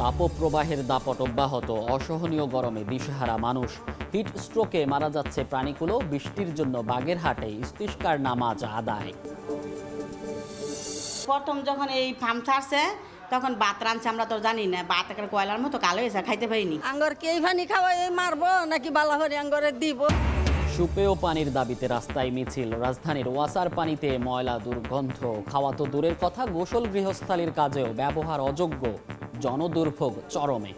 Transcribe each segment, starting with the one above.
তাপপ্রবাহের দাপট অব্যাহত। অসহনীয় গরমে দিশেহারা মানুষ। হিট স্ট্রোকে মারা যাচ্ছে প্রাণীগুলো বৃষ্টির জন্য বাগেরহাটে ইস্তিস্কার নামাজ আদায়। প্রথম যখন এই ফার্ম ছাড়ছে তখন ভাত রাঁধছে আমরা তো জানি না। ভাত একটা কয়লার মতো কালো হয়েছে খাইতে পারিনি। আঙ্গর কে ফানি খাওয়াই মারবো নাকি বালাহরি আঙ্গরে দিব? সুপেয় পানির দাবিতে রাস্তায় মিছিল। রাজধানীর ওয়াসার পানিতে ময়লা দুর্গন্ধ। খাওয়া তো দূরের কথা গোসল গৃহস্থালির কাজেও ব্যবহার অযোগ্য। জনদুর্ভোগ চরমে।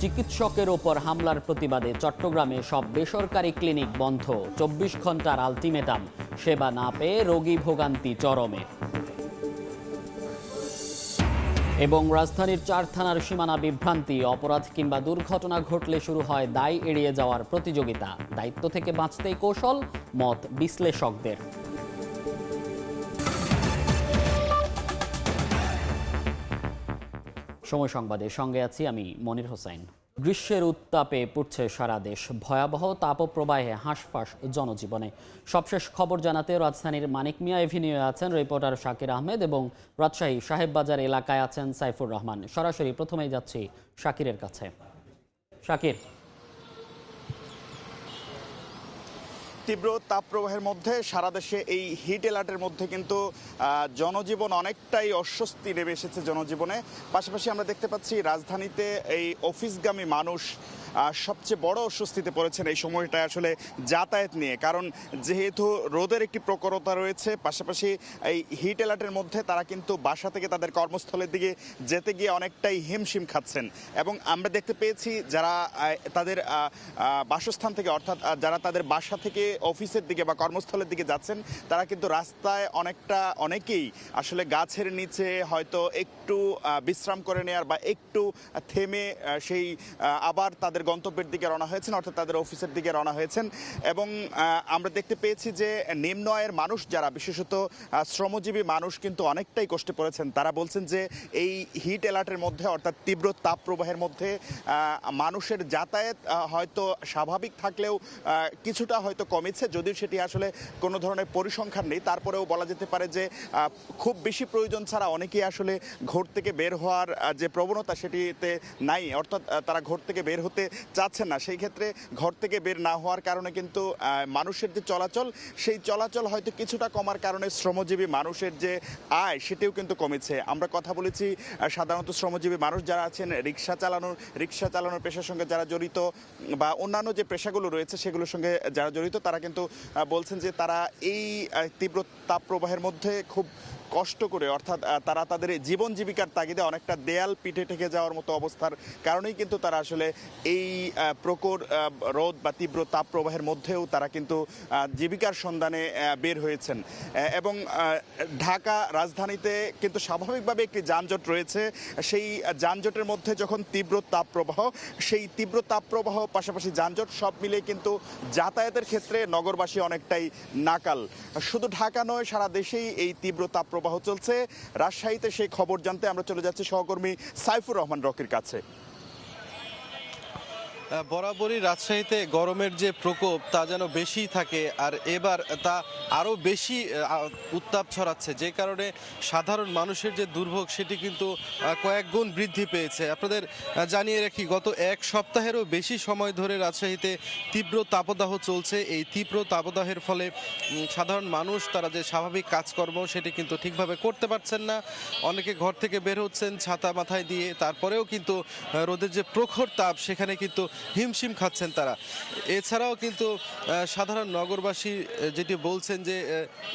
চিকিৎসকের ওপর হামলার প্রতিবাদে চট্টগ্রামে সব বেসরকারি ক্লিনিক বন্ধ। চব্বিশ ঘণ্টার আলটিমেটাম, সেবা না পেয়ে রোগী ভোগান্তি চরমে। এবং রাজধানীর চার থানার সীমানা বিভ্রান্তি, অপরাধ কিংবা দুর্ঘটনা ঘটলে শুরু হয় দায় এড়িয়ে যাওয়ার প্রতিযোগিতা। দায়িত্ব থেকে বাঁচতেই কৌশল, মত বিশ্লেষকদের। সময় সংবাদে সঙ্গে আছি আমি মনির হোসেন। গ্রীষ্মের উত্তাপে পড়ছে সারা দেশ। ভয়াবহ তাপপ্রবাহে হাঁসফাঁস জনজীবনে। সবশেষ খবর জানাতে রাজধানীর মানিক মিয়া এভিনিউ আছেন রিপোর্টার শাকির আহমেদ এবং রাজশাহী সাহেববাজার এলাকায় আছেন সাইফুর রহমান। সরাসরি প্রথমেই যাচ্ছি শাকিরের কাছে। শাকির তীব্র তাপপ্রবাহের মধ্যে সারা দেশে এই হিট অ্যালার্টের মধ্যে কিন্তু জনজীবন অনেকটাই অস্বস্তি নেমে এসেছে জনজীবনে। পাশাপাশি আমরা দেখতে পাচ্ছি রাজধানীতে এই অফিসগামী মানুষ সবচেয়ে বড় অস্বস্তিতে পড়েছেন এই সময়টা আসলে যাতায়াত নিয়ে। কারণ যেহেতু রোদের একটি প্রকরতা রয়েছে, পাশাপাশি এই হিট অ্যালার্টের মধ্যে তারা কিন্তু বাসা থেকে তাদের কর্মস্থলের দিকে যেতে গিয়ে অনেকটাই হিমশিম খাচ্ছেন। এবং আমরা দেখতে পেয়েছি যারা তাদের বাসস্থান থেকে অর্থাৎ যারা তাদের বাসা থেকে অফিসের দিকে বা কর্মস্থলের দিকে যাচ্ছেন, তারা কিন্তু রাস্তায় অনেকটা, অনেকেই আসলে গাছের নিচে হয়তো একটু বিশ্রাম করে নেওয়ার বা একটু থেমে সেই আবার তাদের গন্তব্যের দিকে রওনা হয়েছেন, অর্থাৎ তাদের অফিসের দিকে রওনা হয়েছেন। এবং আমরা দেখতে পেয়েছি যে নিম্ন আয়ের মানুষ যারা, বিশেষত শ্রমজীবী মানুষ কিন্তু অনেকটাই কষ্টে পড়েছেন। তারা বলছেন যে এই হিট অ্যালার্টের মধ্যে, অর্থাৎ তীব্র তাপ প্রবাহের মধ্যে মানুষের যাতায়াত হয়তো স্বাভাবিক থাকলেও কিছুটা হয়তো কমেছে, যদিও সেটি আসলে কোনো ধরনের পরিসংখ্যান নেই। তারপরেও বলা যেতে পারে যে খুব বেশি প্রয়োজন ছাড়া অনেকেই আসলে ঘর থেকে বের হওয়ার যে প্রবণতা সেটিতে নাই, অর্থাৎ তারা ঘর থেকে বের হতে চাচ্ছেন না। সেই ক্ষেত্রে ঘর থেকে বের না হওয়ার কারণে কিন্তু মানুষের যে চলাচল, সেই চলাচল হয়তো কিছুটা কমার কারণে শ্রমজীবী মানুষের যে আয়, সেটিও কিন্তু কমেছে। আমরা কথা বলেছি সাধারণত শ্রমজীবী মানুষ যারা আছেন, রিক্সা চালানোর রিক্সা চালানোর পেশার সঙ্গে যারা জড়িত বা অন্যান্য যে পেশাগুলো রয়েছে, সেগুলোর সঙ্গে যারা জড়িত, তারা কিন্তু বলছেন যে তারা এই তীব্র তাপ প্রবাহের মধ্যে খুব কষ্ট করে অর্থাৎ তারা তাদের জীবন জীবিকার তাগিদে অনেকটা দেয়াল পিঠে ঠেকে যাওয়ার মতো অবস্থার কারণেই কিন্তু তারা আসলে এই আহ, রোদ বা তীব্র তাপ প্রবাহের মধ্যেও তারা কিন্তু জীবিকার সন্ধানে বের হয়েছেন। এবং ঢাকা রাজধানীতে কিন্তু স্বাভাবিকভাবে একটি যানজট রয়েছে। সেই যানজটের মধ্যে যখন তীব্র তাপ প্রবাহ সেই তীব্র তাপ প্রবাহ পাশাপাশি যানজট সব মিলে কিন্তু যাতায়াতের ক্ষেত্রে নগরবাসী অনেকটাই নাকাল। শুধু ঢাকা নয় সারা দেশেই এই তীব্র তাপ প্রবাহ চলছে। রাজশাহীতে সেই খবর জানতে আমরা চলে যাচ্ছি সহকর্মী সাইফুর রহমান রকির কাছে। বরাবরই রাজশাহীতে গরমের যে প্রকোপ তা যেন বেশি থাকে আর এবার তা আরও বেশি উত্তাপ ছড়াচ্ছে। যে কারণে সাধারণ মানুষের যে দুর্ভোগ সেটি কিন্তু কয়েক গুণ বৃদ্ধি পেয়েছে। আপনাদের জানিয়ে রাখি, গত এক সপ্তাহেরও বেশি সময় ধরে রাজশাহীতে তীব্র তাপদাহ চলছে। এই তীব্র তাপদাহের ফলে সাধারণ মানুষ, তারা যে স্বাভাবিক কাজকর্ম সেটি কিন্তু ঠিকভাবে করতে পারছেন না। অনেকে ঘর থেকে বের হচ্ছেন, ছাতা মাথায় দিয়ে, তারপরেও কিন্তু রোদের যে প্রখর তাপ, সেখানে কিন্তু হিমশিম খাচ্ছেন তারা। এছাড়াও কিন্তু সাধারণ নগরবাসী যেটি বলছেন যে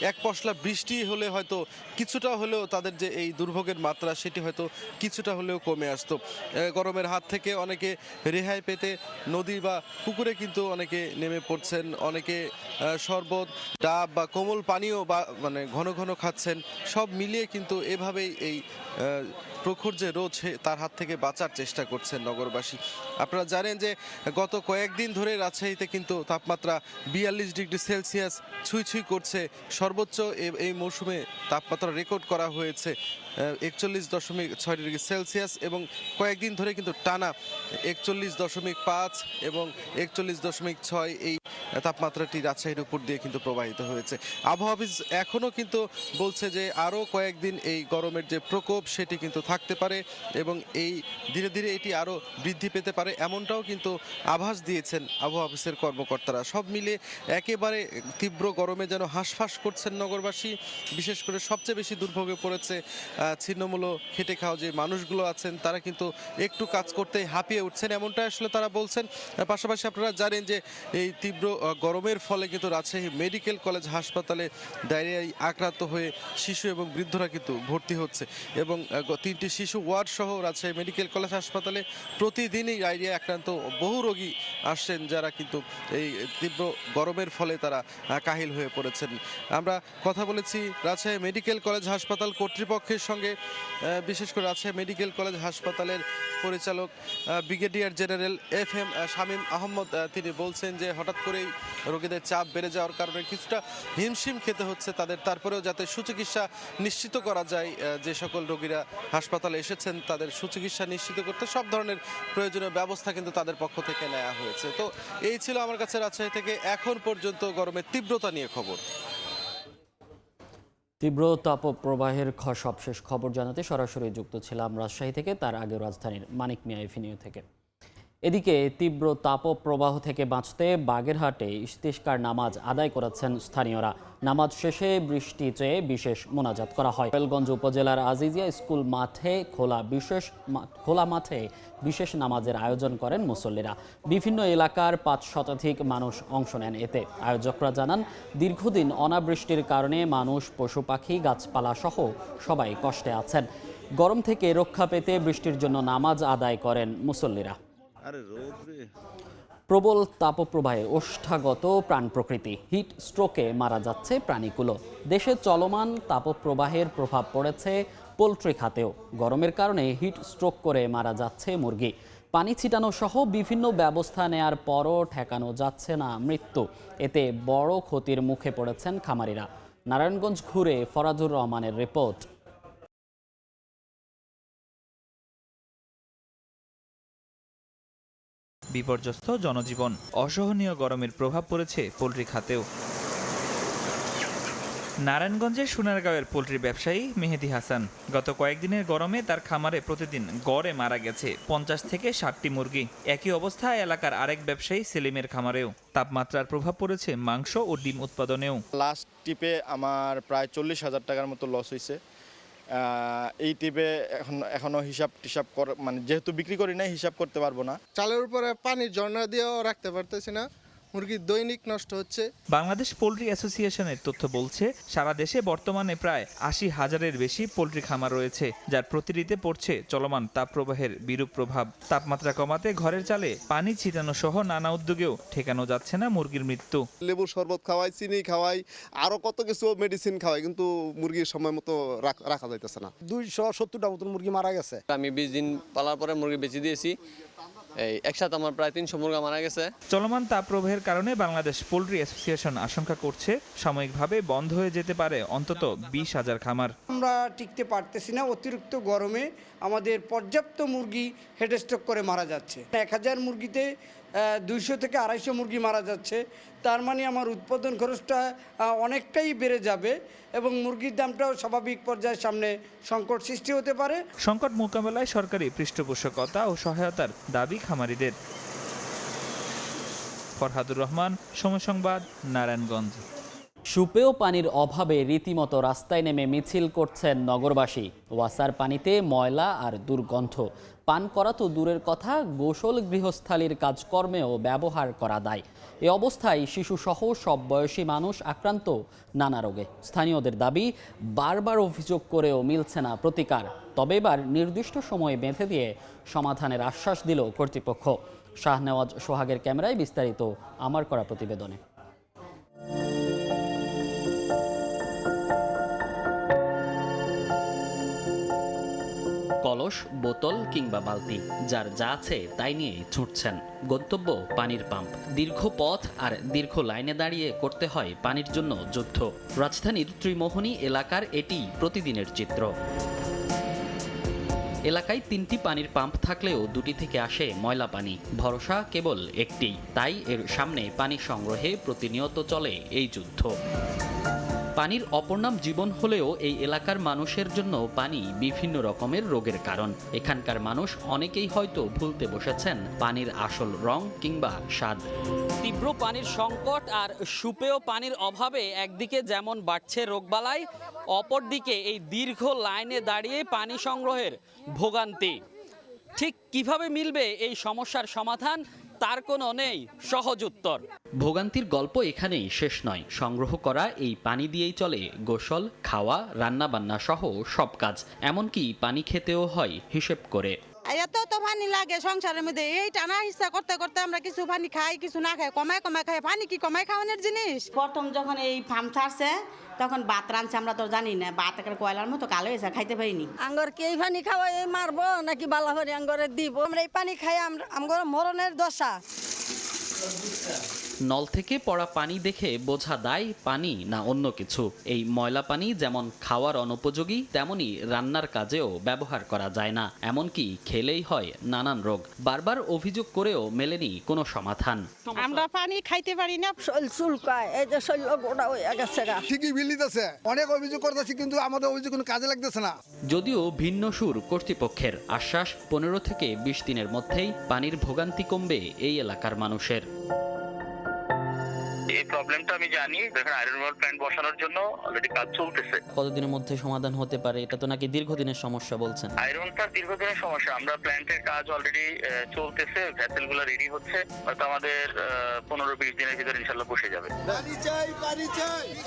এক পশলা বৃষ্টি হলে হয়তো কিছুটা হলেও তাদের যে এই দুর্ভোগের মাত্রা, সেটি হয়তো কিছুটা হলেও কমে আসতো। গরমের হাত থেকে অনেকে রেহাই পেতে নদী বা পুকুরে কিন্তু অনেকে নেমে পড়ছেন। অনেকে শরবত, ডাব বা কোমল পানীয় বা মানে ঘন ঘন খাচ্ছেন। সব মিলিয়ে কিন্তু এভাবেই এই প্রখর যে রোদ তার হাত থেকে বাঁচার চেষ্টা করছেন নগরবাসী। আপনারা জানেন যে গত কয়েকদিন ধরে রাজশাহীতে কিন্তু তাপমাত্রা বিয়াল্লিশ ডিগ্রি সেলসিয়াস ছুঁই ছুঁই করছে। সর্বোচ্চ এই মৌসুমে তাপমাত্রা রেকর্ড করা হয়েছে একচল্লিশ দশমিক ছয় ডিগ্রি সেলসিয়াস এবং কয়েকদিন ধরে কিন্তু টানা একচল্লিশ দশমিক পাঁচ এবং একচল্লিশ দশমিক ছয় এই তাপমাত্রাটি রাজশাহীর উপর দিয়ে কিন্তু প্রবাহিত হয়েছে। আবহাওয়া অফিস এখনও কিন্তু বলছে যে আরও কয়েকদিন এই গরমের যে প্রকোপ সেটি কিন্তু থাকতে পারে এবং এই ধীরে ধীরে এটি আরও বৃদ্ধি পেতে পারে। এমনটাও কিন্তু আভাস দিয়েছেন আবহাওয়া অফিসের কর্মকর্তারা। সব মিলে একেবারে তীব্র গরমে যেন হাঁসফাঁস করছেন নগরবাসী। বিশেষ করে সবচেয়ে বেশি দুর্ভোগে পড়েছে আহ, ছিন্নমূল্য খেটে খাওয়া যে মানুষগুলো আছেন তারা কিন্তু একটু কাজ করতে হাঁপিয়ে উঠছেন। এমনটা আসলে তারা বলছেন। পাশাপাশি আপনারা জানেন যে এই তীব্র গরমের ফলে কিন্তু রাজশাহী মেডিকেল কলেজ হাসপাতালে ডায়রিয়ায় আক্রান্ত হয়ে শিশু এবং বৃদ্ধরা কিন্তু ভর্তি হচ্ছে। এবং তিনটি শিশু ওয়ার্ড সহ রাজশাহী মেডিকেল কলেজ হাসপাতালে প্রতিদিনই ডায়রিয়া আক্রান্ত বহু রোগী আসছেন, যারা কিন্তু এই তীব্র গরমের ফলে তারা কাহিল হয়ে পড়েছেন। আমরা কথা বলেছি রাজশাহী মেডিকেল কলেজ হাসপাতাল কর্তৃপক্ষের সঙ্গে বিশেষ করে রাজশাহী মেডিকেল কলেজ হাসপাতালের পরিচালক brigadier general F M Shamim Ahmad তিনি বলছেন যে হঠাৎ করেই রোগীদের চাপ বেড়ে যাওয়ার কারণে কিছুটা হিমশিম খেতে হচ্ছে তাদের। তারপরেও যাতে সুচিকিৎসা নিশ্চিত করা যায় যে সকল রোগীরা হাসপাতালে এসেছেন তাদের সুচিকিৎসা নিশ্চিত করতে সব ধরনের প্রয়োজনীয় ব্যবস্থা কিন্তু তাদের পক্ষ থেকে নেওয়া হয়েছে। তো এই ছিল আমার কাছে রাজশাহী থেকে এখন পর্যন্ত গরমের তীব্রতা নিয়ে খবর। তীব্র তাপপ্রবাহের সবশেষ খবর জানাতে সরাসরি যুক্ত ছিলাম রাজশাহী থেকে, তার আগে রাজধানীর মানিক মিয়া এভিনিউ থেকে। এদিকে তীব্র তাপপ্রবাহ থেকে বাঁচতে বাগেরহাটে ইস্তিষ্কার নামাজ আদায় করেছেন স্থানীয়রা। নামাজ শেষে বৃষ্টি চেয়ে বিশেষ মোনাজাত করা হয়। কোয়েলগঞ্জ উপজেলার আজিজিয়া স্কুল মাঠে খোলা বিশেষ খোলা মাঠে বিশেষ নামাজের আয়োজন করেন মুসল্লিরা। বিভিন্ন এলাকার পাঁচ শতাধিক মানুষ অংশ নেন এতে। আয়োজকরা জানান, দীর্ঘদিন অনাবৃষ্টির কারণে মানুষ, পশু পাখি, গাছপালা সহ সবাই কষ্টে আছেন। গরম থেকে রক্ষা পেতে বৃষ্টির জন্য নামাজ আদায় করেন মুসল্লিরা। প্রবল তাপপ্রবাহে ওষ্ঠাগত প্রাণ প্রকৃতি। হিট স্ট্রোকে মারা যাচ্ছে প্রাণীগুলো দেশে চলমান তাপপ্রবাহের প্রভাব পড়েছে পোলট্রি খাতেও। গরমের কারণে হিট স্ট্রোক করে মারা যাচ্ছে মুরগি। পানি ছিটানো সহ বিভিন্ন ব্যবস্থা নেয়ার পরও ঠেকানো যাচ্ছে না মৃত্যু। এতে বড় ক্ষতির মুখে পড়েছেন খামারিরা। নারায়ণগঞ্জ ঘুরে ফরাজুর রহমানের রিপোর্ট। বিপর্যস্ত জনজীবন। অসহনীয় গরমের প্রভাব পড়েছে পোলট্রি খাতেও। নারায়ণগঞ্জের সোনারগাঁওয়ের পোলট্রি ব্যবসায়ী মেহেদি হাসান। গত কয়েকদিনের গরমে তার খামারে প্রতিদিন গড়ে মারা গেছে পঞ্চাশ থেকে ষাটটি মুরগি। একই অবস্থা এলাকার আরেক ব্যবসায়ী সেলিমের খামারেও। তাপমাত্রার প্রভাব পড়েছে মাংস ও ডিম উৎপাদনেও। লাস্ট টিপে আমার প্রায় চল্লিশ হাজার টাকার মতো লস হয়েছে এই টিপে এখন, এখনও হিসাব টিসাব মানে যেহেতু বিক্রি করি না হিসাব করতে পারব না। চালের উপরে পানির ঝর্ণা দিয়েও রাখতে পারতেছি না। মুরগি দৈনিক নষ্ট হচ্ছে। বাংলাদেশ পোলট্রি অ্যাসোসিয়েশনের তথ্য বলছে সারা দেশে বর্তমানে প্রায় আশি হাজারের বেশি পোলট্রি খামার রয়েছে যার প্রতিটিতে পড়ছে চলমান তাপপ্রবাহের বিরূপ প্রভাব। তাপমাত্রা কমাতে ঘরের চালে পানি ছিটানো সহ নানা উদ্যোগেও ঠেকানো যাচ্ছে না মুরগির মৃত্যু। লেবুর শরবত খাওয়াই চিনি খাওয়াই আরও কত কিছু মেডিসিন খাওয়াই কিন্তু মুরগির সময় মতো রাখ- রাখা যাইতেছে না। দুইশো সত্তরটা মতন মুরগি মারা গেছে। আমি বিশ দিন পালার পরে মুরগি বেঁচে দিয়েছি। এই একসাথে আমার প্রায় তিনশো মুরগা মারা গেছে। চলমান তাপপ্রবাহের কারণে বাংলাদেশ পোলট্রি অ্যাসোসিয়েশন আশঙ্কা করছে সাময়িকভাবে বন্ধ হয়ে যেতে পারে অন্তত বিশ হাজার খামার। আমরা টিকতে পারতেছি না অতিরিক্ত গরমে আমাদের পর্যাপ্ত মুরগি হেডস্টক করে মারা যাচ্ছে। এক হাজার মুরগিতে দুইশো থেকে আড়াইশো মুরগি মারা যাচ্ছে। তার মানে আমার উৎপাদন খরচটা অনেকটাই বেড়ে যাবে এবং মুরগির দামটাও স্বাভাবিক পর্যায়ের সামনে সংকট সৃষ্টি হতে পারে। সংকট মোকাবেলায় সরকারি পৃষ্ঠপোষকতা ও সহায়তার দাবি খামারিদের। ফরহাদুর রহমান, সময় সংবাদ, নারায়ণগঞ্জ। সুপেয় পানির অভাবে রীতিমতো রাস্তায় নেমে মিছিল করছেন নগরবাসী। ওয়াসার পানিতে ময়লা আর দুর্গন্ধ। পান করা তো দূরের কথা, গোসল গৃহস্থালির কাজকর্মেও ব্যবহার করা দায়। এ অবস্থায় শিশুসহ সব বয়সী মানুষ আক্রান্ত নানা রোগে। স্থানীয়দের দাবি, বারবার অভিযোগ করেও মিলছে না প্রতিকার। তবে এবার নির্দিষ্ট সময়ে বেঁধে দিয়ে সমাধানের আশ্বাস দিল কর্তৃপক্ষ। শাহনেওয়াজ সোহাগের ক্যামেরায় বিস্তারিত আমার করা প্রতিবেদনে। কলস বোতল কিংবা বালতি, যার যা আছে তাই নিয়েই ছুটছেন। গন্তব্য পানির পাম্প। দীর্ঘ পথ আর দীর্ঘ লাইনে দাঁড়িয়ে করতে হয় পানির জন্য যুদ্ধ। রাজধানীর ত্রিমোহনী এলাকার এটি প্রতিদিনের চিত্র। এলাকায় তিনটি পানির পাম্প থাকলেও দুটি থেকে আসে ময়লা পানি। ভরসা কেবল একটি। তাই এর সামনে পানি সংগ্রহে প্রতিনিয়ত চলে এই যুদ্ধ। পানির অপর নাম জীবন হলেও এই এলাকার মানুষের জন্য পানি বিভিন্ন রকমের রোগের কারণ। এখানকার মানুষ অনেকেই হয়তো ভুলতে বসেছেন পানির আসল রং কিংবা স্বাদ। তীব্র পানির সংকট আর সুপেয় পানির অভাবে একদিকে যেমন বাড়ছে রোগবালাই, অপরদিকে এই দীর্ঘ লাইনে দাঁড়িয়ে পানি সংগ্রহের ভোগান্তি। ঠিক কীভাবে মিলবে এই সমস্যার সমাধান তার কোনো নেই সহজ উত্তর। ভোগান্তির গল্প এখানেই শেষ নয়। সংগ্রহ করা এই পানি দিয়েই চলে। গোসল খাওয়া রান্না বান্না সহ সব কাজ। এমনকি পানি খেতেও হয় হিসেব করে। এত তো পানি লাগে সংসারের মধ্যে। এই টানা হিসা করতে করতে আমরা কিছু পানি খাই কিছু না খাই কমায় কমায় খাই। পানি কি কমায় খাওয়ানোর জিনিস? প্রথম যখন এই ফার্ম ছাড়ছে তখন ভাত রাঁধছে, আমরা তো জানি না। ভাত একটা কয়লার মতো, কালো হয়েছে খাইতে পারিনি। আঙ্গর কে পানি এই মারবো, নাকি বালা হরি আঙ্গরে দিব? আমরা এই পানি খাই, আমরা আমগর মরণের দশা। নল থেকে পড়া পানি দেখে বোঝা দায় পানি না অন্য কিছু। এই ময়লা পানি যেমন খাওয়ার অনুপযোগী তেমনি রান্নার কাজেও ব্যবহার করা যায় না। এমনকি খেলেই হয় নানান রোগ। বারবার অভিযোগ করেও মেলেনি কোনো সমাধান। আমরা পানি খাইতে পারি না শৈল চুলকায় এই যে শৈল গোটা হয়ে গেছে গা। ঠিকই বিল দিতেছে অনেক অভিযোগ করতেছি কিন্তু আমাদের অভিযোগ কোনো কাজে লাগতেছে না। যদিও ভিন্ন সুর কর্তৃপক্ষের আশ্বাস পনেরো থেকে বিশ দিনের মধ্যেই পানির ভোগান্তি কমবে এই এলাকার মানুষের। এই প্রবলেমটা আমি জানি এখানে আয়রন ওয়াল প্ল্যান্ট বসানোর জন্য অলরেডি কাজ চলতেছে। কতদিনের মধ্যে সমাধান হতে পারে? এটা তো নাকি দীর্ঘদিনের সমস্যা বলছেন। আয়রনটা দীর্ঘদিনের সমস্যা। আমরা প্ল্যান্টের কাজ অলরেডি চলতেছে ভ্যাসেলগুলো রেডি হচ্ছে হয়তো আমাদের পনেরো বিশ দিনের ভিতরে ইনশাল্লাহ বসে যাবে।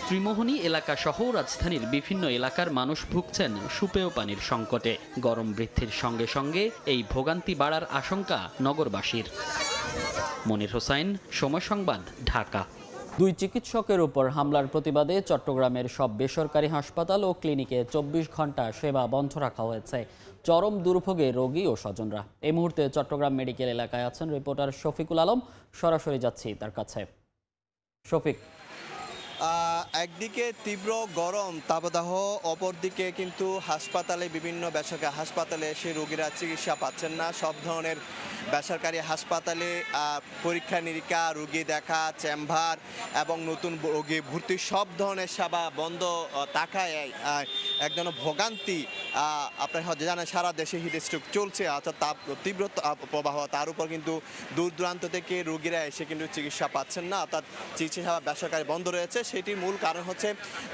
ত্রিমোহনী এলাকা সহ রাজধানীর বিভিন্ন এলাকার মানুষ ভুগছেন সুপেয় পানির সংকটে। গরম বৃদ্ধির সঙ্গে সঙ্গে এই ভোগান্তি বাড়ার আশঙ্কা নগরবাসীর। মনির হোসাইন সময় সংবাদ ঢাকা। দুই চিকিৎসকের উপর হামলার প্রতিবাদে চট্টগ্রামের সব বেসরকারি হাসপাতাল ও ক্লিনিকে চব্বিশ ঘণ্টা সেবা বন্ধ রাখা হয়েছে। চরম দুর্ভোগে রোগী ও স্বজনরা। এই মুহূর্তে চট্টগ্রাম মেডিকেল এলাকায় আছেন রিপোর্টার শফিকুল আলম। সরাসরি যাচ্ছি তার কাছে। শফিক একদিকে তীব্র গরম তাপদাহ অপরদিকে কিন্তু হাসপাতালে বিভিন্ন বেসরকারি হাসপাতালে এসে রোগীরা চিকিৎসা পাচ্ছেন না। সব ধরনের বেসরকারি হাসপাতালে পরীক্ষা নিরীক্ষা রোগী দেখা চেম্বার এবং নতুন রোগী ভর্তি সব ধরনের সেবা বন্ধ থাকায় আহ, এক ধরনের ভোগান্তি আপনার হয়তো জানেন সারা দেশে হিট স্ট্রোক চলছে অর্থাৎ তাপ তীব্র প্রবাহ তার উপর কিন্তু দূর দূরান্ত থেকে রোগীরা এসে কিন্তু চিকিৎসা পাচ্ছেন না। অর্থাৎ চিকিৎসা সেবা বেসরকারি বন্ধ রয়েছে সেটির মূল কারণ হচ্ছে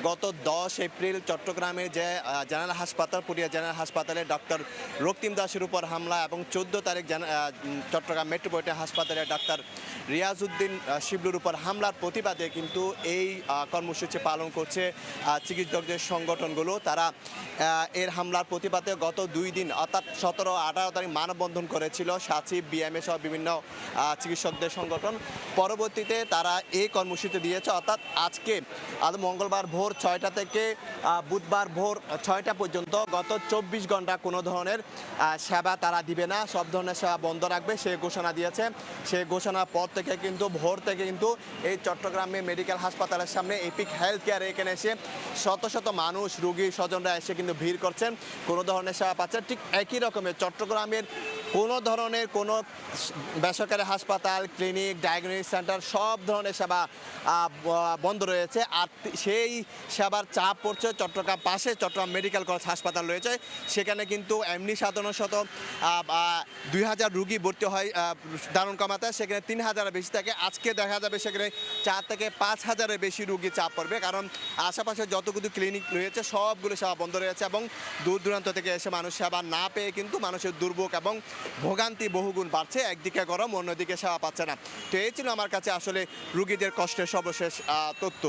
গত দশ এপ্রিল চট্টগ্রামে যে জেনারেল হাসপাতাল পুরিয়া জেনারেল হাসপাতালে ডক্টর রক্তিম দাসের উপর হামলা এবং চোদ্দ তারিখ চট্টগ্রাম মেট্রোপলিটন হাসপাতালে ডাক্তার রিয়াজউদ্দিন শিবলুর উপর হামলার প্রতিবাদে কিন্তু এই কর্মসূচি পালন করছে চিকিৎসকদের সংগঠনগুলো। তারা এর হামলার প্রতিবাদে গত দুই দিন, অর্থাৎ সতেরো আঠারো তারিখ মানববন্ধন করেছিল সাচিব, বিএমএ সহ বিভিন্ন চিকিৎসকদের সংগঠন। পরবর্তীতে তারা এই কর্মসূচি দিয়েছে, অর্থাৎ আজকে আজ মঙ্গলবার ভোর ছয়টা থেকে বুধবার ভোর ছয়টা পর্যন্ত গত চব্বিশ ঘণ্টা কোনো ধরনের সেবা তারা দিবে না, সব ধরনের সেবা বন্ধ রাখবে, সে ঘোষণা দিয়েছে। সেই ঘোষণার পর থেকে কিন্তু, ভোর থেকে কিন্তু এই চট্টগ্রামে মেডিকেল হাসপাতালের সামনে এপিক হেলথ কেয়ার এখানে এসে শত শত মানুষ, রোগী, স্বজনরা এসে কিন্তু ভিড় করছেন। কোনো ধরনের সেবা পাচ্ছেন ঠিক একই রকমের চট্টগ্রামের কোনো ধরনের কোনো বেসরকারি হাসপাতাল, ক্লিনিক ডায়াগনস্টিক সেন্টার সব ধরনের সেবা বন্ধ রয়েছে। আর সেই সেবার চাপ পড়ছে চট্টগ্রাম পাশে, চট্টগ্রাম মেডিকেল কলেজ হাসপাতাল রয়েছে। সেখানে কিন্তু এমনি সাধারণত দুই হাজার রুগী ভর্তি হয় দারুণ কমাতে। সেখানে তিন হাজারের বেশি থাকে। আজকে দেখা যাবে সেখানে চার থেকে পাঁচ হাজারের বেশি রুগী চাপ পড়বে। কারণ আশেপাশে যতগুলো ক্লিনিক রয়েছে, সবগুলো সেবা বন্ধ রয়েছে এবং দূর দূরান্ত থেকে এসে মানুষ সেবা না পেয়ে কিন্তু মানুষের দুর্ভোগ এবং ভোগান্তি বহুগুণ বাড়ছে, একদিকে গরম, অন্যদিকে সেবা পাচ্ছে না। তো এই ছিল আমার কাছে আসলে রুগীদের কষ্টের সর্বশেষ তথ্য।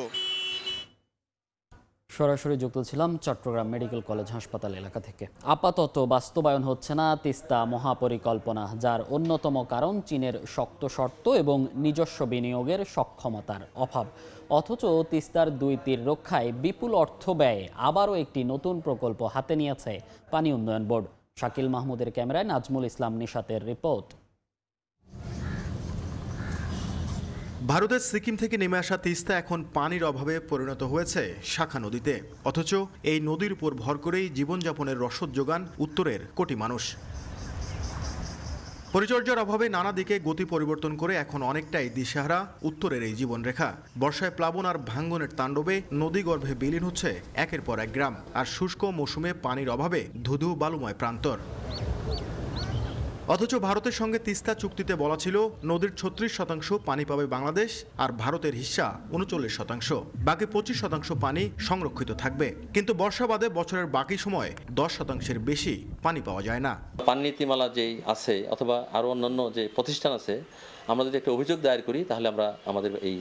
সরাসরি যুক্ত ছিলাম চট্টগ্রাম মেডিকেল কলেজ হাসপাতাল এলাকা থেকে। আপাতত বাস্তবায়ন হচ্ছে না তিস্তা মহাপরিকল্পনা, যার অন্যতম কারণ চীনের শক্ত শর্ত এবং নিজস্ব বিনিয়োগের সক্ষমতার অভাব। অথচ তিস্তার দুই তীর রক্ষায় বিপুল অর্থ ব্যয়ে আবারও একটি নতুন প্রকল্প হাতে নিয়েছে পানি উন্নয়ন বোর্ড। শাকিল মাহমুদের ক্যামেরায় নাজমুল ইসলাম নিশাতের রিপোর্ট। ভারতের সিকিম থেকে নেমে আসা তিস্তা এখন পানির অভাবে পরিণত হয়েছে শাখা নদীতে। অথচ এই নদীর উপর ভর করেই জীবনযাপনের রসদ যোগান উত্তরের কোটি মানুষ। পরিচর্যার অভাবে নানা দিকে গতি পরিবর্তন করে এখন অনেকটাই দিশেহারা উত্তরের এই জীবনরেখা। বর্ষায় প্লাবন আর ভাঙ্গনের তাণ্ডবে নদীগর্ভে বিলীন হচ্ছে একের পর এক গ্রাম। আর শুষ্ক মৌসুমে পানির অভাবে ধুধু বালুময় প্রান্তর। অথচ ভারতের সঙ্গে তিস্তা চুক্তিতে বলা ছিল নদীর ছত্রিশ শতাংশ পানি পাবে বাংলাদেশ আর ভারতের হিস্সা উনচল্লিশ শতাংশ। বাকি পঁচিশ শতাংশ পানি সংরক্ষিত থাকবে। কিন্তু বর্ষা বাদে বছরের বাকি সময় দশ শতাংশের বেশি পানি পাওয়া যায় না। পানি নীতিমালা যেই আছে অথবা আরও অন্যান্য যে প্রতিষ্ঠান আছে, আমরা যদি একটা অভিযোগ দায়ের করি, তাহলে আমরা আমাদের এই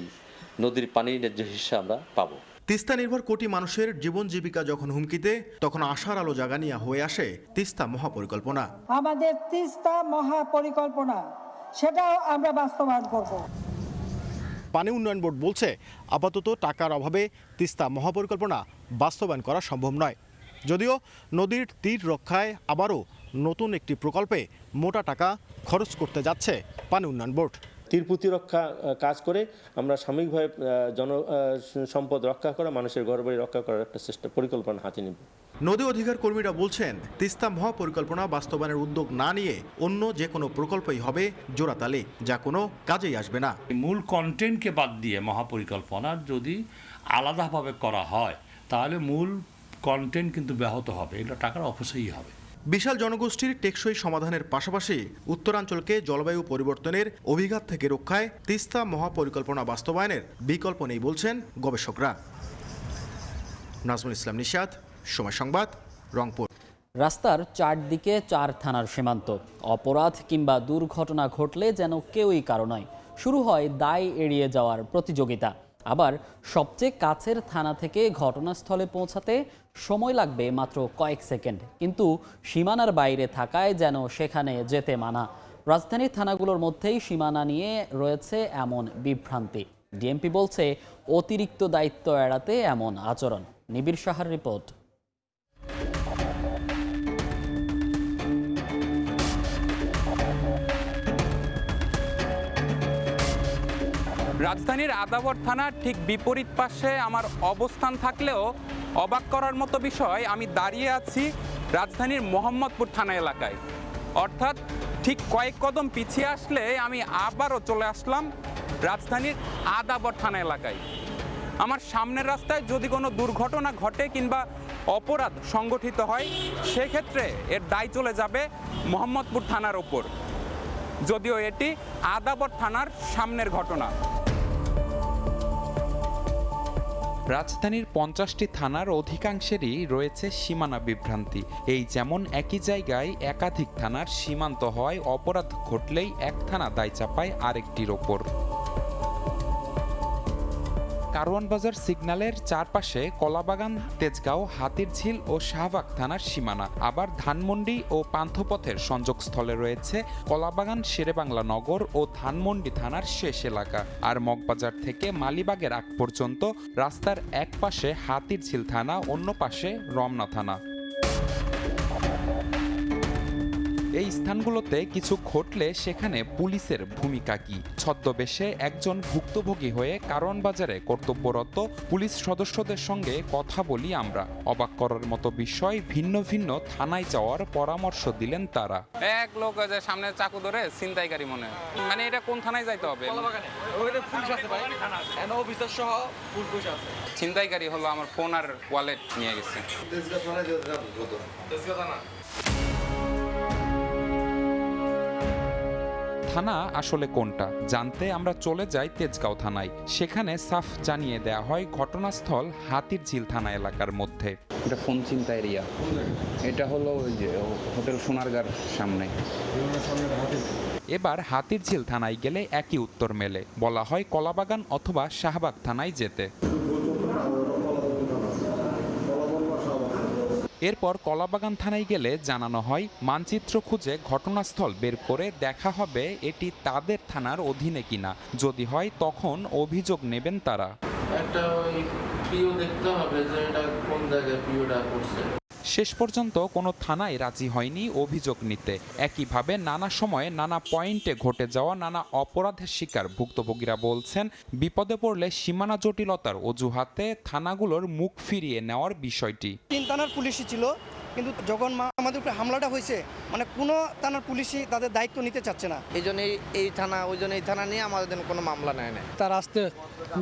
নদীর পানির ন্যায্য হিস্সা আমরা পাবো। তিস্তা নির্ভর কোটি মানুষের জীবন জীবিকা যখন হুমকিতে তখন আশার আলো জাগানিয়া হয়ে আসে তিস্তা মহাপরিকল্পনা। আমাদের তিস্তা মহাপরিকল্পনা সেটাও আমরা বাস্তবায়ন করব। পানি উন্নয়ন বোর্ড বলছে আপাতত টাকার অভাবে তিস্তা মহাপরিকল্পনা বাস্তবায়ন করা সম্ভব নয়। যদিও নদীর তীর রক্ষায় আবারও নতুন একটি প্রকল্পে মোটা টাকা খরচ করতে যাচ্ছে পানি উন্নয়ন বোর্ড। তীর প্রতিরক্ষা কাজ করে আমরা সাময়িকভাবে জন সম্পদ রক্ষা করা মানুষের ঘরবাড়ি রক্ষা করার একটা চেষ্টা পরিকল্পনা হাতে নেব। নদী অধিকার কর্মীরা বলছেন তিস্তা মহাপরিকল্পনা বাস্তবায়নের উদ্যোগ না নিয়ে অন্য যে কোনো প্রকল্পই হবে জোড়াতালি যা কোনো কাজেই আসবে না। মূল কন্টেন্টকে বাদ দিয়ে মহাপরিকল্পনা যদি আলাদাভাবে করা হয় তাহলে মূল কন্টেন্ট কিন্তু ব্যাহত হবে এগুলো টাকার অপচয়ই হবে। বিশাল জনগোষ্ঠীর টেকসই সমাধানের পাশাপাশি উত্তরাঞ্চলকে জলবায়ু পরিবর্তনের অভিঘাত থেকে রক্ষায় তিস্তা মহাপরিকল্পনা বাস্তবায়নের বিকল্প নেই বলছেন গবেষকরা। নাজমুল ইসলাম নিশাদ সময় সংবাদ, রংপুর। রাস্তার চারদিকে চার থানার সীমান্ত, অপরাধ কিংবা দুর্ঘটনা ঘটলে যেন কেউই কারও নয়। শুরু হয় দায় এড়িয়ে যাওয়ার প্রতিযোগিতা। আবার সবচেয়ে কাছের থানা থেকে ঘটনাস্থলে পৌঁছাতে সময় লাগবে মাত্র কয়েক সেকেন্ড। কিন্তু সীমানার বাইরে থাকায় যেন সেখানে যেতে মানা। রাজধানীর থানাগুলোর মধ্যেই সীমানা নিয়ে রয়েছে এমন বিভ্রান্তি। ডিএমপি বলছে, অতিরিক্ত দায়িত্ব এড়াতে এমন আচরণ। নিবিড় সাহার রিপোর্ট। রাজধানীর আদাবর থানার ঠিক বিপরীত পাশে আমার অবস্থান থাকলেও অবাক করার মতো বিষয়, আমি দাঁড়িয়ে আছি রাজধানীর মোহাম্মদপুর থানা এলাকায়। অর্থাৎ ঠিক কয়েক কদম পিছিয়ে আসলে আমি আবারও চলে আসলাম রাজধানীর আদাবর থানা এলাকায়। আমার সামনের রাস্তায় যদি কোনো দুর্ঘটনা ঘটে কিংবা অপরাধ সংগঠিত হয়, সেক্ষেত্রে এর দায় চলে যাবে মোহাম্মদপুর থানার ওপর। যদিও এটি আদাবর থানার সামনের ঘটনা। রাজধানীর পঞ্চাশটি থানার অধিকাংশেরই রয়েছে সীমানা বিভ্রান্তি। এই যেমন একই জায়গায় একাধিক থানার সীমান্ত হয় অপরাধ ঘটলেই এক থানা দায় চাপায় আরেকটির ওপর। কারওয়ান বাজার সিগন্যালের চারপাশে কলাবাগান, তেজগাঁও, হাতিরঝিল ও শাহবাগ থানার সীমানা। আবার ধানমন্ডি ও পান্থপথের সংযোগস্থলে রয়েছে কলাবাগান, শেরেবাংলা নগর ও ধানমন্ডি থানার শেষ এলাকা। আর মগবাজার থেকে মালিবাগের আগ পর্যন্ত রাস্তার এক পাশে হাতিরঝিল থানা, অন্য পাশে রমনা থানা। এই স্থানগুলোতে কিছু ঘটলে সেখানে পুলিশের ভূমিকা কি? ছদ্মবেশে একজন ভুক্তভোগী হয়ে কারণ বাজারে কর্তব্যরত পুলিশ সদস্যদের সঙ্গে কথা বলি আমরা। অবাক করার মতো বিষয় ভিন্ন ভিন্ন থানায় যাওয়ার পরামর্শ দিলেন তারা। এক লোক যে সামনে চাকু ধরে ছিনতাইকারী মনে মানে এটা কোন থানায় যাইতে হবে? ছিনতাইকারী হলো আমার ফোন আর ওয়ালেট নিয়ে গেছে। থানা আসলে কোনটা? জানতে আমরা চলে যাই তেজগাঁও থানায়। সেখানে সাফ জানিয়ে দেয়া হয় ঘটনাস্থল হাতির ঝিল থানা এলাকার মধ্যে। এটা ফোন চিন্তা এরিয়া এটা হলো ওই যে হোটেল সোনারগার সামনে। এবার হাতির ঝিল থানায় গেলে একই উত্তর মেলে। বলা হয় কলাবাগান অথবা শাহবাগ থানায় যেতে। এরপর কলাবাগান থানায় গেলে জানানো হয়, মানচিত্র খুঁজে ঘটনাস্থল বের করে দেখা হবে এটি তাদের থানার অধীনে কিনা। যদি হয়, তখন অভিযোগ নেবেন তারা। একটা প্রিয় দেখতে হবে যে এটা কোন জায়গায় পিওটা করছে। শেষ পর্যন্ত কোনো থানায় রাজি হয়নি অভিযোগ নিতে। একইভাবে নানা সময়ে নানা পয়েন্টে ঘটে যাওয়া নানা অপরাধের শিকার ভুক্তভোগীরা বলছেন বিপদে পড়লে সীমানা জটিলতার অজুহাতে থানাগুলোর মুখ ফিরিয়ে নেওয়ার বিষয়টি। তিন থানার পুলিশই ছিল কিন্তু যখন মা- আমাদের উপরে হামলাটা হয়েছে মানে কোনো থানার পুলিশই তাদের দায়িত্ব নিতে চাচ্ছে না। এই জন্য এই থানা ওই জন্য এই থানা নিয়ে আমাদের কোনো মামলা নেয় না তার আসতে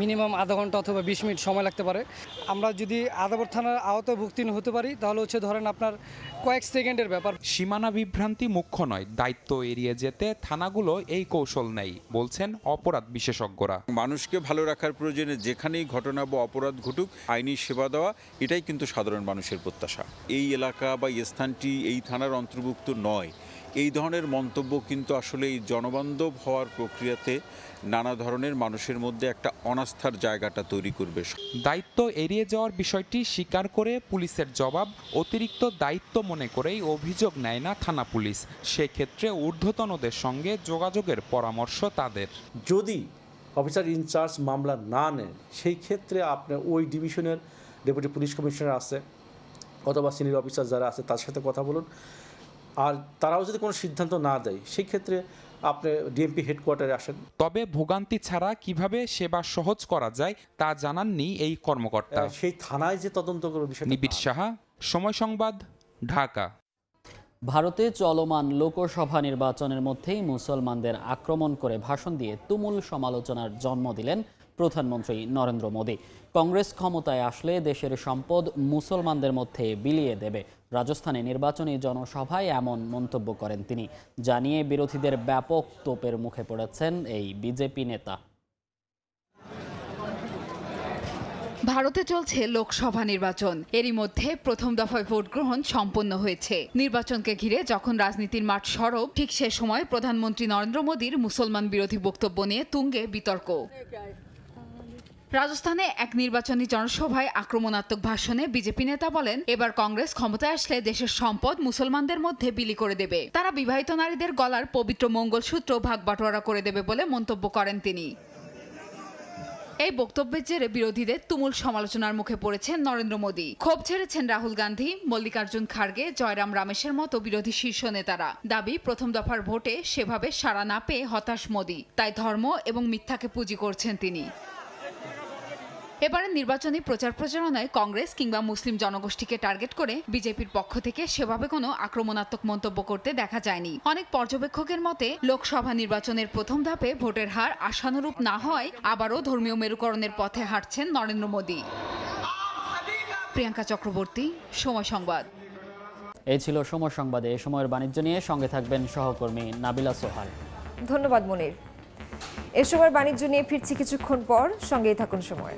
মিনিমাম আধা ঘণ্টা অথবা বিশ মিনিট সময় লাগতে পারে। আমরা যদি আদাবর থানার আওতায় ভুক্তি হতে পারি তাহলে হচ্ছে ধরেন আপনার কয়েক সেকেন্ডের ব্যাপার। সীমানা বিভ্রান্তি মুখ্য নয় দায়িত্ব এড়িয়ে যেতে থানাগুলো এই কৌশল নেই বলছেন অপরাধ বিশেষজ্ঞরা। মানুষকে ভালো রাখার প্রয়োজনে যেখানেই ঘটনা বা অপরাধ ঘটুক আইনি সেবা দেওয়া এটাই কিন্তু সাধারণ মানুষের প্রত্যাশা। এই এলাকা বা এই স্থানটি এই থানার অন্তর্ভুক্ত নয়। এই ধরনের মন্তব্য কিন্তু আসলে এই জনবান্ধব হওয়ার প্রক্রিয়াতে নানা ধরনের মানুষের মধ্যে একটা অনাস্থার জায়গাটা তৈরি করবে। দায়িত্ব এড়িয়ে যাওয়ার বিষয়টি স্বীকার করে পুলিশের জবাব অতিরিক্ত দায়িত্ব মনে করেই অভিযোগ নেয় না থানা পুলিশ। সেক্ষেত্রে ঊর্ধ্বতনদের সঙ্গে যোগাযোগের পরামর্শ তাদের। যদি অফিসার ইনচার্জ মামলা না নেন সেই ক্ষেত্রে আপনার ওই ডিভিশনের ডেপুটি পুলিশ কমিশনার আছে অথবা সিনিয়র অফিসার যারা আছে তার সাথে কথা বলুন। আর তারাও যদি কোনো সিদ্ধান্ত না দেয় সেই ক্ষেত্রে আপনি ডিএমপি হেডকোয়ার্টারে আসেন। তবে ভোগান্তি ছাড়া কীভাবে সেবা সহজ করা যায় তা জানাননি এই কর্মকর্তা। সেই থানায় যে তদন্ত করবে বিষয়টা নিবিড় সাহা সময় সংবাদ ঢাকা। ভারতে চলমান লোকসভা নির্বাচনের মধ্যেই মুসলমানদের আক্রমণ করে ভাষণ দিয়ে তুমুল সমালোচনার জন্ম দিলেন প্রধানমন্ত্রী নরেন্দ্র মোদী। কংগ্রেস ক্ষমতায় আসলে দেশের সম্পদ মুসলমানদের মধ্যে বিলিয়ে দেবে। রাজস্থানে নির্বাচনী জনসভায় এমন মন্তব্য করেন তিনি। জানিয়ে বিরোধীদের ব্যাপক তোপের মুখে পড়েছেন এই বিজেপি নেতা। ভারতে চলছে লোকসভা নির্বাচন। এরই মধ্যে প্রথম দফায় ভোট গ্রহণ সম্পন্ন হয়েছে। নির্বাচনকে ঘিরে যখন রাজনীতির মাঠ সরব, ঠিক সে সময় প্রধানমন্ত্রী নরেন্দ্র মোদীর মুসলমান বিরোধী বক্তব্য নিয়ে তুঙ্গে বিতর্ক। রাজস্থানে এক নির্বাচনী জনসভায় আক্রমণাত্মক ভাষণে বিজেপি নেতা বলেন, এবার কংগ্রেস ক্ষমতায় আসলে দেশের সম্পদ মুসলমানদের মধ্যে বিলি করে দেবে। তারা বিবাহিত নারীদের গলার পবিত্র মঙ্গলসূত্র ভাগ বাটোয়ারা করে দেবে বলে মন্তব্য করেন তিনি। এই বক্তব্যের জেরে বিরোধীদের তুমুল সমালোচনার মুখে পড়েছেন নরেন্দ্র মোদী। ক্ষোভ ছেড়েছেন রাহুল গান্ধী, মল্লিকার্জুন খার্গে, জয়রাম রামেশের মতো বিরোধী শীর্ষ নেতারা। দাবি, প্রথম দফার ভোটে সেভাবে সাড়া না পেয়ে হতাশ মোদী। তাই ধর্ম এবং মিথ্যাকে পুঁজি করছেন তিনি। এবারে নির্বাচনী প্রচার প্রচারণায় কংগ্রেস কিংবা মুসলিম জনগোষ্ঠীকে টার্গেট করে বিজেপির পক্ষ থেকে সেভাবে কোনো আক্রমণাত্মক মন্তব্য করতে দেখা যায়নি। অনেক পর্যবেক্ষকের মতে লোকসভা নির্বাচনের প্রথম ধাপে ভোটের হার আশানুরূপ না হয় আবারও ধর্মীয় মেরুকরণের পথে হাঁটছেন নরেন্দ্র মোদী। প্রিয়াঙ্কা চক্রবর্তী সময় সংবাদ। এই ছিল সময় সংবাদে। এ সময়ের বাণিজ্য নিয়ে সঙ্গে থাকবেন সহকর্মী নাবিলা সোহাল ধন্যবাদ মনির। এ সময় বাণিজ্য নিয়ে ফিরছি কিছুক্ষণ পর। সঙ্গেই থাকুন সময়।